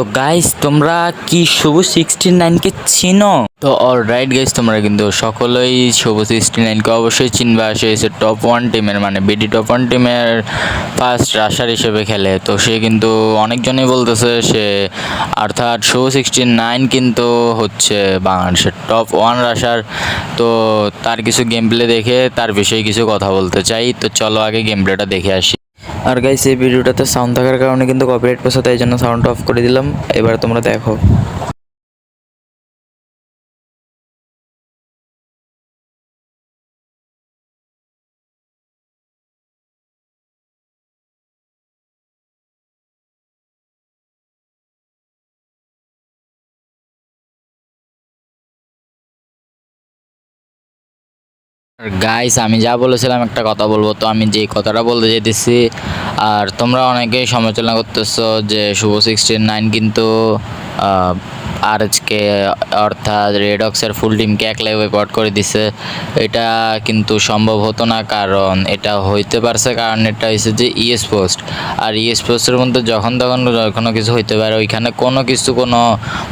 তো গাইস তোমরা কি সবুজ সিক্সটি নাইনকে চিনো? তো অল রাইট গাইস তোমরা কিন্তু সকলেই সবুজ সিক্সটি নাইনকে অবশ্যই চিনবা। সে হচ্ছে টপ ওয়ান টিমের মানে বিডি টপ ওয়ান টিমের ফার্স্ট রাশার হিসেবে খেলে। তো সে কিন্তু অনেকজনই বলতেছে সে, অর্থাৎ শো সিক্সটি নাইন কিন্তু হচ্ছে বাংলাদেশের টপ ওয়ান রাশার তো তার কিছু গেম প্লে দেখে, তার বিষয়ে কিছু কথা বলতে চাই। তো চলো আগে গেম প্লেটা দেখে আসি। আর গাইস এই ভিডিওটাতে সাউন্ড থাকার কারণে কিন্তু কপিরাইট পোষা তাই জন্য সাউন্ড অফ করে দিলাম। এবার তোমরা দেখো। গাইস আমি যা বলেছিলাম একটা কথা বলব। তো আমি যে কথাটা বলতে চাইতেছি, আর তোমরা অনেকেই সমালোচনা করতেছো যে শুভ সিক্সটিন নাইন কিন্তু আজকে অর্থাৎ রেডক্সের ফুল টিমকে একলাই ওয়েপআউট করে দিছে, এটা কিন্তু সম্ভব হতো না কারণ এটা হইতে পারছে, কারণ এটা হচ্ছে যে ইএস পোস্ট আর ইএস পোস্টের মধ্যে যখন তখন কোনো কিছু হইতে পারে, ওইখানে কোনো কিছু, কোনো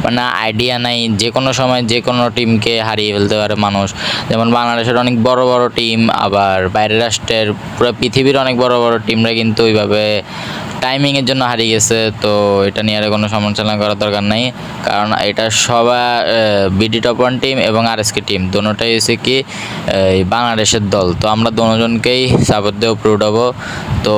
মানে আইডিয়া নাই, যে কোনো সময় যে কোনো টিমকে হারিয়ে ফেলতে পারে মানুষ। যেমন বাংলাদেশের অনেক বড় বড় টিম আবার বাইরের রাষ্ট্রের, পুরো পৃথিবীর অনেক বড় বড় টিমরা কিন্তু ওইভাবে টাইমিংয়ের জন্য হারিয়ে গেছে, তো এটা নিয়ে আর কোনো সমালোচনা করার দরকার নাই। কারণ এটা সবাই বিডি টপ ওয়ান টিম এবং আর এসকে টিম দুটোটাই হচ্ছে কি বাংলাদেশের দল। তো আমরা দুজনকেই সাপোর্ট দেবো প্রুড হব। তো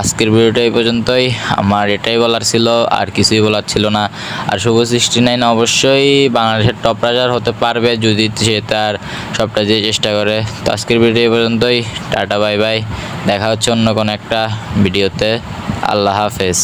আজকের ভিডিওটা এই পর্যন্তই। আমার এটাই বলার ছিল, আর কিছুই বলার ছিল না। আর শুভ সিক্সটি নাইন অবশ্যই বাংলাদেশের টপ রাজার হতে পারবে যদি সে তার সবটা দিয়ে চেষ্টা করে। তো আজকের ভিডিও এই পর্যন্তই। টাটা বাই বাই দেখা হচ্ছে অন্য কোনো একটা ভিডিওতে। আল্লাহ হাফেজ।